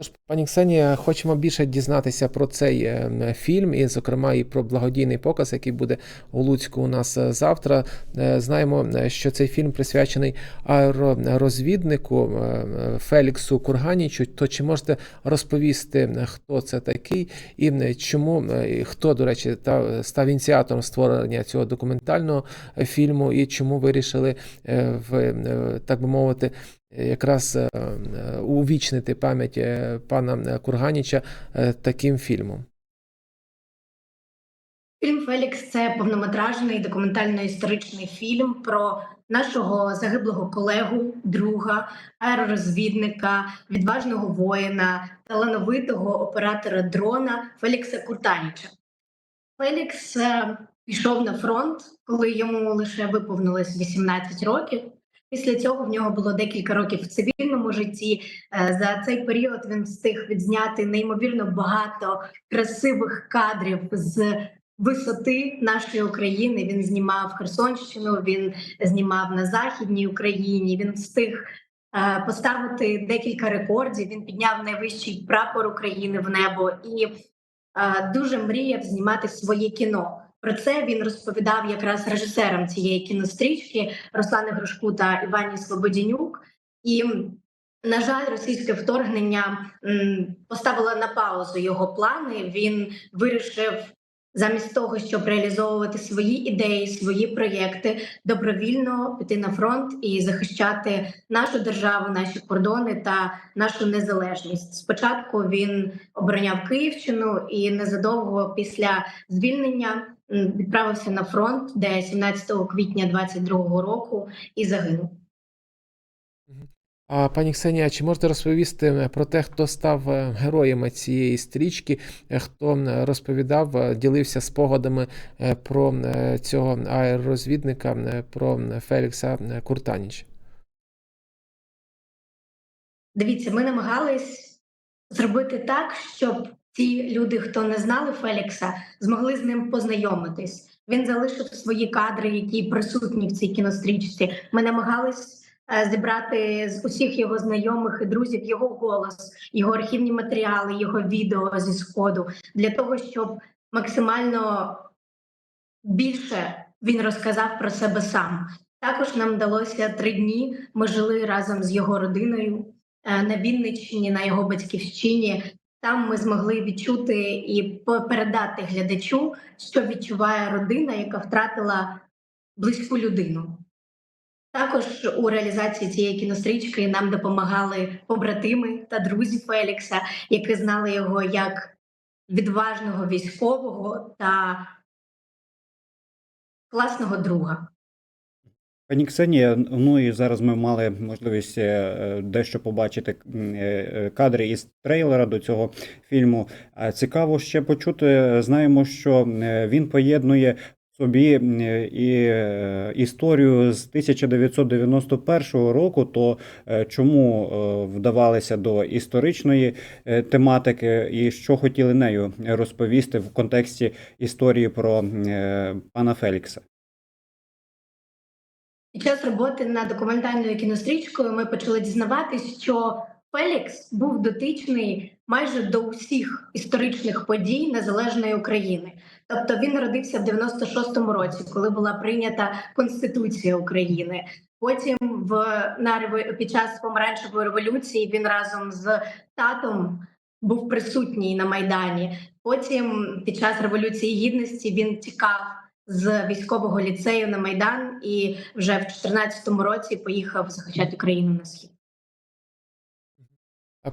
Тож, пані Ксенія, хочемо більше дізнатися про цей е, фільм, і, зокрема, і про благодійний показ, який буде у Луцьку у нас е, завтра. Е, Знаємо, що цей фільм присвячений аеророзвіднику Феліксу Курганічу. То чи можете розповісти, хто це такий, і чому і хто, до речі, та став ініціатором створення цього документального фільму, і чому вирішили в так би мовити, якраз е, е, увічнити пам'ять пана Курганіча е, таким фільмом. Фільм Фелікс це повнометражний документально-історичний фільм про нашого загиблого колегу, друга, аеророзвідника, відважного воїна, талановитого оператора дрона Фелікса Куртаніча. Фелікс пішов на фронт, коли йому лише виповнилось 18 років. Після цього в нього було декілька років в цивільному житті. Е, За цей період він встиг відзняти неймовірно багато красивих кадрів з висоти нашої України. Він знімав Херсонщину, він знімав на Західній Україні. Він встиг е, поставити декілька рекордів. Він підняв найвищий прапор України в небо і е, дуже мріяв знімати своє кіно. Про це він розповідав якраз режисерам цієї кінострічки Руслану Грушку та Івані Слободінюк. І на жаль, російське вторгнення поставило на паузу його плани. Він вирішив замість того, щоб реалізовувати свої ідеї, свої проєкти, добровільно піти на фронт і захищати нашу державу, наші кордони та нашу незалежність. Спочатку він обороняв Київщину і незадовго після звільнення відправився на фронт, де 17 квітня 22 року і загинув. А пані Ксенія, чи можете розповісти е, про те, хто став е, героями цієї стрічки, е, хто розповідав, ділився спогадами про цього аеророзвідника, про Фелікса Куртаніча? Дивіться, ми намагались зробити так, щоб ті люди, хто не знали Фелікса, змогли з ним познайомитись. Він залишив свої кадри, які присутні в цій кінострічці. Ми намагались зібрати з усіх його знайомих і друзів його голос, його архівні матеріали, його відео зі сходу для того, щоб максимально більше він розказав про себе сам. Також нам вдалося три дні. Ми жили разом з його родиною е, на Вінниччині, на його батьківщині. Там ми змогли відчути і передати глядачу, що відчуває родина, яка втратила близьку людину. Також у реалізації цієї кінострічки нам допомагали побратими та друзі Фелікса, які знали його як відважного військового та класного друга. Пані Ксенія, ну і зараз ми мали можливість е, дещо побачити е, е, кадри із трейлера до цього фільму. Цікаво ще почути. Знаємо, що він поєднує собі і е, історію з 1991 року. То е, чому е, вдавалися до історичної тематики, і що хотіли нею розповісти в контексті історії про пана Фелікса? Під час роботи над документальною кінострічкою ми почали дізнаватись, що Фелікс був дотичний майже до усіх історичних подій незалежної України. Тобто він народився в 96-му році, коли була прийнята Конституція України. Потім в на під час помаранчевої революції він разом з татом був присутній на майдані. Потім, під час революції гідності, він тікав з військового ліцею на майдан і вже в 2014 році поїхав захищати Україну на схід.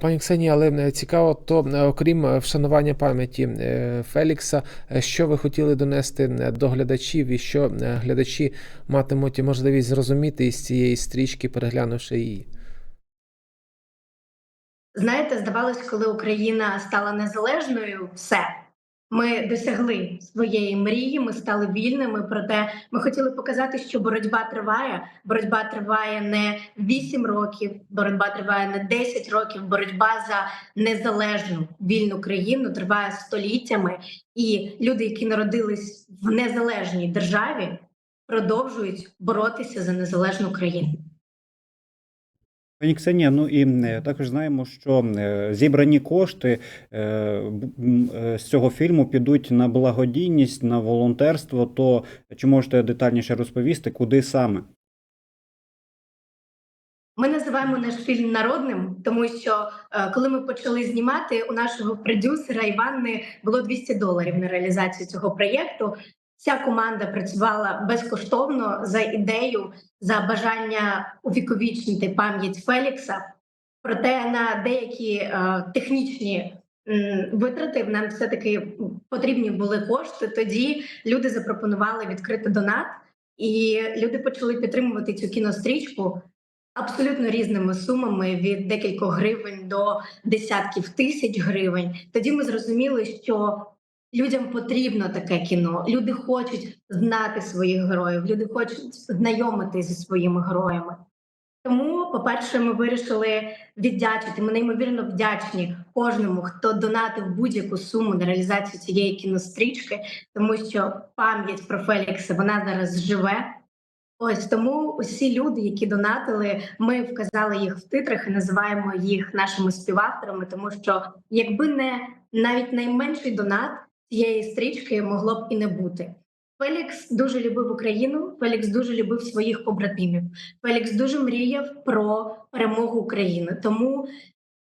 Пані Ксенія, але цікаво, то е, окрім е, вшанування пам'яті е, Фелікса, що ви хотіли донести до глядачів, і що глядачі матимуть можливість зрозуміти із цієї стрічки, переглянувши її? Знаєте, здавалось, коли Україна стала незалежною, все. Ми досягли своєї мрії, ми стали вільними. Проте ми хотіли показати, що боротьба триває. Боротьба триває не 8 років, боротьба триває не 10 років. Боротьба за незалежну вільну країну триває століттями. І люди, які народились в незалежній державі, продовжують боротися за незалежну країну. Пані Ксенія, ну і е, також знаємо, що е, зібрані кошти е, з цього фільму підуть на благодійність, на волонтерство. То чи можете детальніше розповісти, куди саме? Ми називаємо наш фільм народним, тому що коли ми почали знімати, у нашого продюсера Іванни було 200 доларів на реалізацію цього проєкту. Вся команда працювала безкоштовно за ідею, за бажання увіковічнити пам'ять Фелікса. Проте на деякі е, технічні м, витрати нам все таки потрібні були кошти. Тоді люди запропонували відкрити донат, і люди почали підтримувати цю кінострічку абсолютно різними сумами від декількох гривень до десятків тисяч гривень. Тоді ми зрозуміли, що людям потрібно таке кіно. Люди хочуть знати своїх героїв, люди хочуть знайомитися зі своїми героями. Тому, по-перше, ми вирішили віддячити. Ми неймовірно вдячні кожному, хто донатив будь-яку суму на реалізацію цієї кінострічки, тому що пам'ять про Фелікса вона зараз живе. Ось тому усі люди, які донатили, ми вказали їх в титрах і називаємо їх нашими співавторами, тому що якби не навіть найменший донат цієї стрічки могло б і не бути. Фелікс дуже любив Україну. Фелікс дуже любив своїх побратимів. Фелікс дуже мріяв про перемогу України. Тому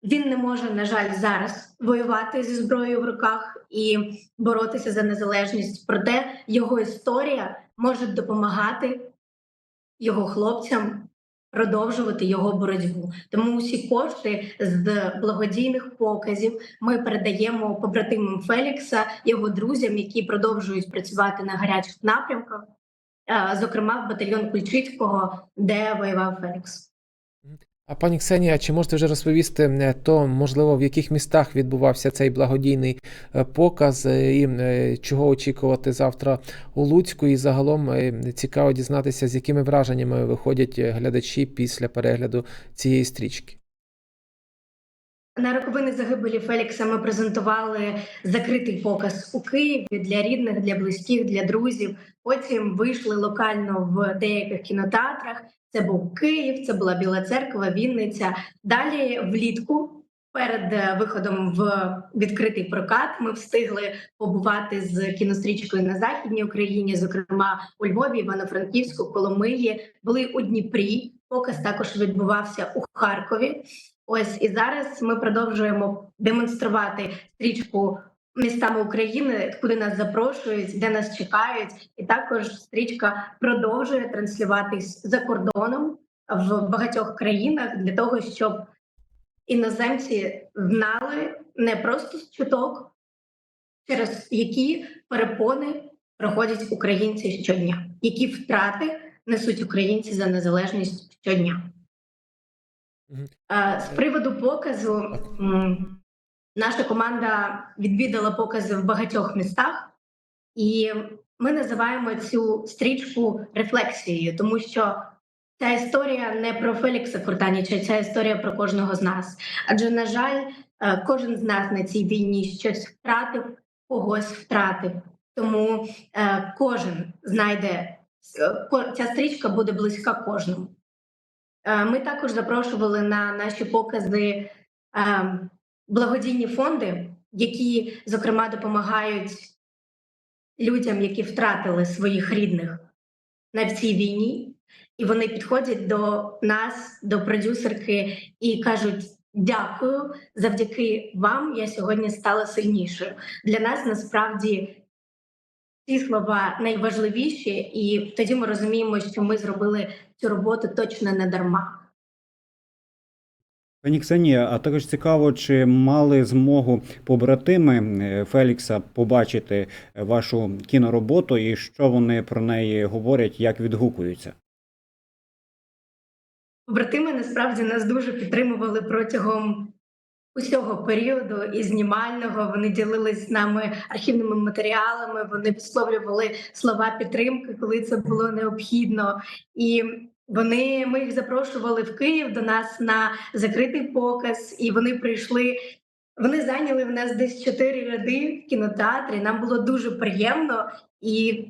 він не може, на жаль, зараз воювати зі зброєю в руках і боротися за незалежність. Проте його історія може допомагати його хлопцям продовжувати його боротьбу. Тому усі кошти з благодійних показів ми передаємо побратимам Фелікса, його друзям, які продовжують працювати на гарячих напрямках, е, зокрема в батальйон Кульчицького, де воював Фелікс. А пані Ксенія, чи можете вже розповісти е, то, можливо, в яких містах відбувався цей благодійний е, показ, е, і чого очікувати завтра у Луцьку? І загалом цікаво дізнатися, з якими враженнями виходять глядачі після перегляду цієї стрічки. На роковини загибелі Фелікса ми презентували закритий показ у Києві для рідних, для близьких, для друзів. Потім вийшли локально в деяких кінотеатрах. Це був Київ, це була Біла Церква, Вінниця. Далі влітку, перед е, виходом в відкритий прокат, ми встигли побувати з кінострічкою на західній Україні, зокрема у Львові, Івано-Франківську, Коломиї, були у Дніпрі. Показ також відбувався у Харкові. Ось і зараз ми продовжуємо демонструвати стрічку містами України, куди нас запрошують, де нас чекають, і також стрічка продовжує транслюватись за кордоном в багатьох країнах для того, щоб іноземці знали не просто чуток, через які перепони проходять українці щодня, які втрати несуть українці за незалежність щодня. Е, З приводу показу наша команда відвідала покази в багатьох містах, і ми називаємо цю стрічку рефлексією, тому що ця історія не про Фелікса Куртаніча, ця історія про кожного з нас. Адже, на жаль, е, кожен з нас на цій війні щось втратив, когось втратив. Тому е, кожен знайде е, ця стрічка буде близька кожному. Ми також запрошували на наші покази е, благодійні фонди, які, зокрема, допомагають людям, які втратили своїх рідних на цій війні, і вони підходять до нас, до продюсерки, і кажуть: дякую, завдяки вам я сьогодні стала сильнішою. Для нас насправді ці слова найважливіші, і тоді ми розуміємо, що ми зробили цю роботу точно не дарма. Пані Ксенія, а також цікаво, чи мали змогу побратими е, Фелікса побачити е, вашу кінороботу і що вони про неї говорять, як відгукуються? Побратими насправді нас дуже підтримували протягом усього періоду і знімального. Вони ділились з нами архівними матеріалами. Вони висловлювали слова підтримки, коли це було необхідно. І вони ми їх запрошували в Київ до нас на закритий показ, і вони прийшли. Вони зайняли в нас десь чотири ряди в кінотеатрі. Нам було дуже приємно і.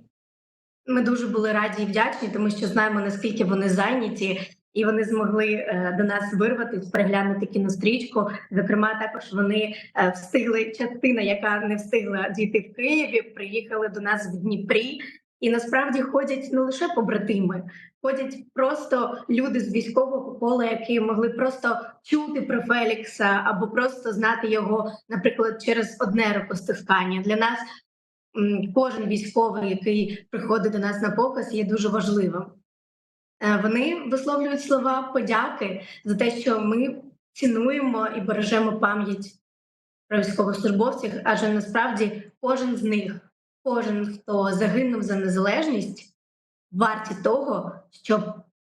Ми дуже були раді і вдячні, тому що знаємо наскільки вони зайняті, і вони змогли е, до нас вирватися, переглянути кінострічку. Зокрема, також вони е, встигли частина, яка не встигла дійти в Києві, приїхали до нас в Дніпрі. І насправді ходять не лише побратими, ходять просто люди з військового поля, які могли просто чути про Фелікса або просто знати його, наприклад, через одне рукостискання. Для нас кожен військовий, який приходить до нас на показ, є дуже важливим. Е, Вони висловлюють слова подяки за те, що ми цінуємо і бережемо пам'ять про військовослужбовців, адже насправді кожен з них, кожен, хто загинув за незалежність, варті того, щоб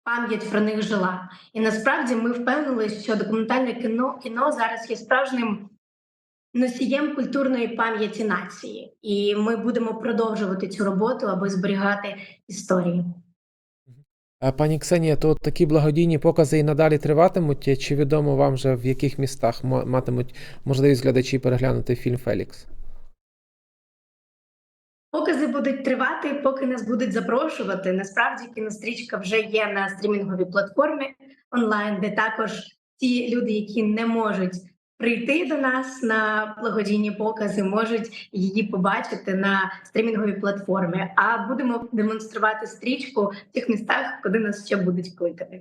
пам'ять про них жила. І насправді ми впевнили, що документальне кіно, кіно зараз є справжнім носієм культурної пам'яті нації, і ми будемо продовжувати цю роботу, аби зберігати історію. Пані Ксенія, то такі благодійні покази і надалі триватимуть? Чи відомо вам вже в яких містах матимуть можливість глядачі переглянути фільм Фелікс? Покази будуть тривати, поки нас будуть запрошувати. Насправді кінострічка вже є на стрімінговій платформі онлайн, де також ті люди, які не можуть прийти до нас на благодійні покази, можуть її побачити на стрімінговій платформі. А будемо демонструвати стрічку в тих містах, куди нас ще будуть кликати.